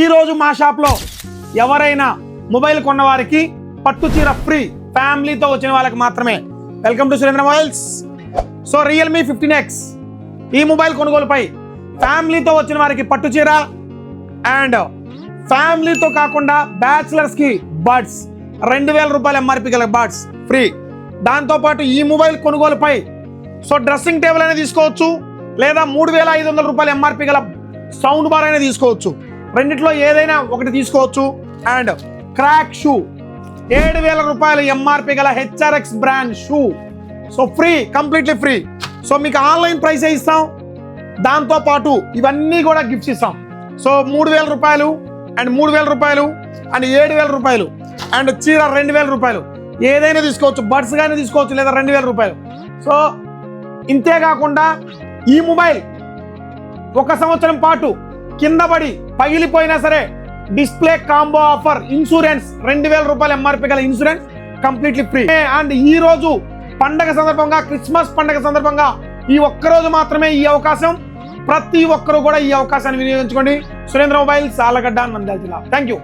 ఈరోజు మా షాప్లో ఎవరైనా మొబైల్ కొన్న వారికి పట్టు చీర ఫ్రీ ఫ్యామిలీతో వచ్చిన వాళ్ళకి మాత్రమే. Welcome to Surendra Mobiles so Realme fifteen X ఈ మొబైల్ కొనుగోలుపై ఫ్యామిలీతో వచ్చిన వారికి పట్టు చీర అండ్ ఫ్యామిలీతో కాకుండా బ్యాచిలర్స్కి బర్డ్స్ బడ్స్ రెండు వేల రూపాయల ఎంఆర్పి గల బడ్స్ ఫ్రీ దాంతోపాటు ఈ మొబైల్ కొనుగోలుపై సో డ్రెస్సింగ్ టేబుల్ అయినా తీసుకోవచ్చు లేదా మూడు వేల ఐదు వందల రూపాయల ఎంఆర్పి గల సౌండ్ బార్ అయినా తీసుకోవచ్చు. రెండిట్లో ఏదైనా ఒకటి తీసుకోవచ్చు. And crack shoe. ఏడు వేల రూపాయలు ఎంఆర్పి గల HRX brand shoe so free completely free so మీకు ఆన్లైన్ ప్రైసే ఇస్తాం. దాంతో పాటు ఇవన్నీ కూడా గిఫ్ట్స్ ఇస్తాం. సో మూడు వేల రూపాయలు అండ్ మూడు వేల రూపాయలు అండ్ ఏడు వేల రూపాయలు అండ్ చీర రెండు వేల రూపాయలు. ఏదైనా తీసుకోవచ్చు. బడ్స్ కానీ తీసుకోవచ్చు లేదా రెండు వేల రూపాయలు. సో ఇంతే కాకుండా ఈ మొబైల్ ఒక సంవత్సరం పాటు కింద పడి పగిలిపోయినా సరే డిస్ప్లే కాంబో ఆఫర్ ఇన్సూరెన్స్ రెండు వేల రూపాయలు ఎంఆర్పి గల ఇన్సూరెన్స్ కంప్లీట్లీ ఫ్రీ. అండ్ ఈ రోజు పండగ సందర్భంగా క్రిస్మస్ పండగ సందర్భంగా ఈ ఒక్క రోజు మాత్రమే ఈ అవకాశం. ప్రతి ఒక్కరు కూడా ఈ అవకాశాన్ని వినియోగించుకోండి. సురేంద్ర మొబైల్స్ ఆలగడ్డ నంద్యాల జిల్లా. Thank you